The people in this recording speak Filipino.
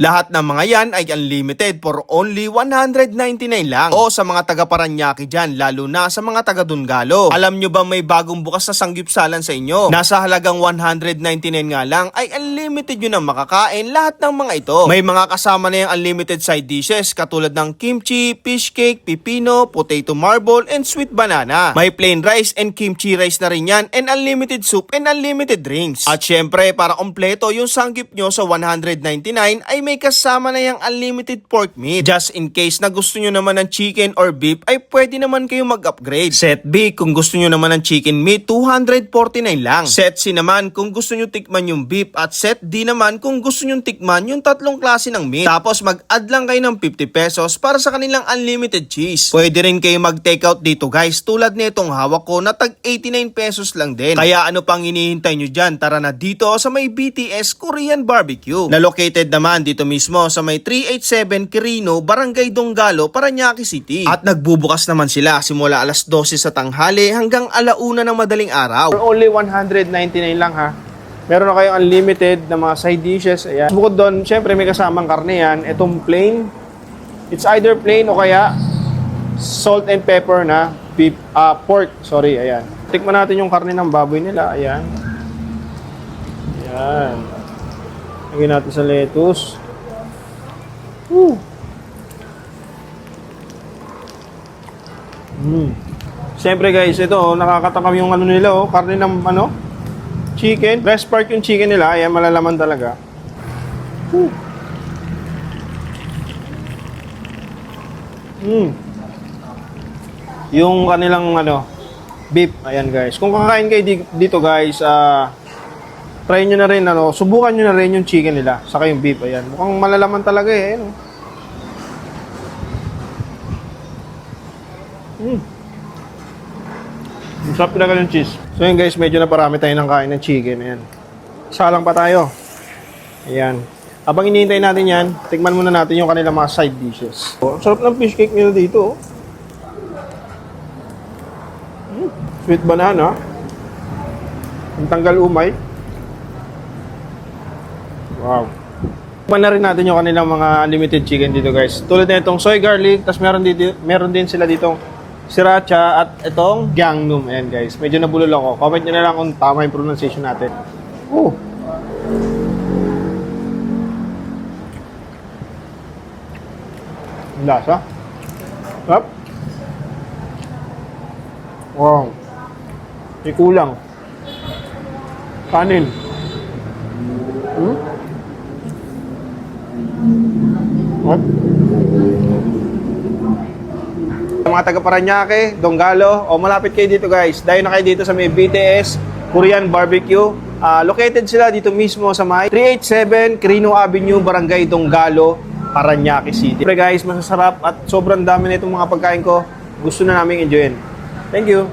Lahat ng mga yan ay unlimited for only 199 lang. O sa mga taga Paranaque dyan, lalo na sa mga taga Dungalo. Alam nyo ba may bagong bukas na sanggipsalan sa inyo? Nasa halagang 199 nga lang ay unlimited yun ang makakain lahat ng mga ito. May mga kasama na yung unlimited side dishes katulad ng kimchi, fish cake, pipino, potato marble, and sweet banana. May plain rice and kimchi rice na rin yan and unlimited soup and unlimited drinks. At syempre, para kompleto yung sanggip nyo sa 199 ay may kasama na yung unlimited pork meat. Just in case na gusto nyo naman ng chicken or beef ay pwede naman kayo mag-upgrade. Set B kung gusto nyo naman ng chicken meat 249 lang. Set C naman kung gusto nyo tikman yung beef at set D naman kung gusto nyo tikman yung tatlong klase ng meat. Tapos mag-add lang kayo ng 50 pesos para sa kanilang unlimited cheese. Pwede rin kayo mag-takeout dito guys tulad nitong hawak ko na tag 89 pesos lang din. Kaya ano pang hinihintay nyo dyan? Tara na dito sa may BTS Korean Barbecue. Na located naman dito mismo sa may 387 Quirino, Barangay Donggalo, Paranaque City. At nagbubukas naman sila simula alas 12 sa tanghali hanggang alauna ng madaling araw. For only 199 lang ha. Meron na kayong unlimited na mga side dishes. Ayan. Bukod doon, syempre may kasamang karne yan. Itong plain. It's either plain o kaya salt and pepper na beef, ah, pork. Sorry, ayan. Tikman natin yung karne ng baboy nila. Ayan. Ayan. Lagyan natin sa lettuce. Woo. Mm. Siyempre guys, ito oh, nakakatakam yung ano nila oh, karne ng ano, chicken. Breast part yung chicken nila, ayan malalaman talaga. Mm. Yung kanilang ano, beef, ayan guys. Kung kakain kayo di- dito guys, ah try nyo na rin ano, subukan nyo na rin yung chicken nila, saka yung beef, ayan. Mukhang malalaman talaga eh, ayan oh. Mm. Ang sarap talaga ng cheese. So yun guys, medyo naparami tayo ng kain ng chicken. Ayan. Salang pa tayo. Ayan. Habang hinihintay natin yan, tikman muna natin yung kanilang mga side dishes. Oh, sarap ng fish cake nila dito. oh. Mm, Sweet banana. Ang tanggal umay. Wow. Tikman na rin natin yung kanilang mga unlimited chicken dito guys. Tulad na itong soy garlic, tapos meron, dito, meron din sila ditong sriracha at itong gangnam. Ayan guys, medyo nabulol ako. Comment nyo na lang kung tama yung pronunciation natin. Oh! Lasa. Sarap. Wow. May kulang. Kanin. What? mga taga Paranaque, Donggalo, o malapit kayo dito guys. Dahil na kayo dito sa may BTS Korean Barbecue. Ah, located sila dito mismo sa may 387 Quirino Avenue, Barangay Donggalo, Paranaque City. Siyempre guys, masasarap at sobrang dami na itong mga pagkain ko. Gusto na namin enjoyin. Thank you!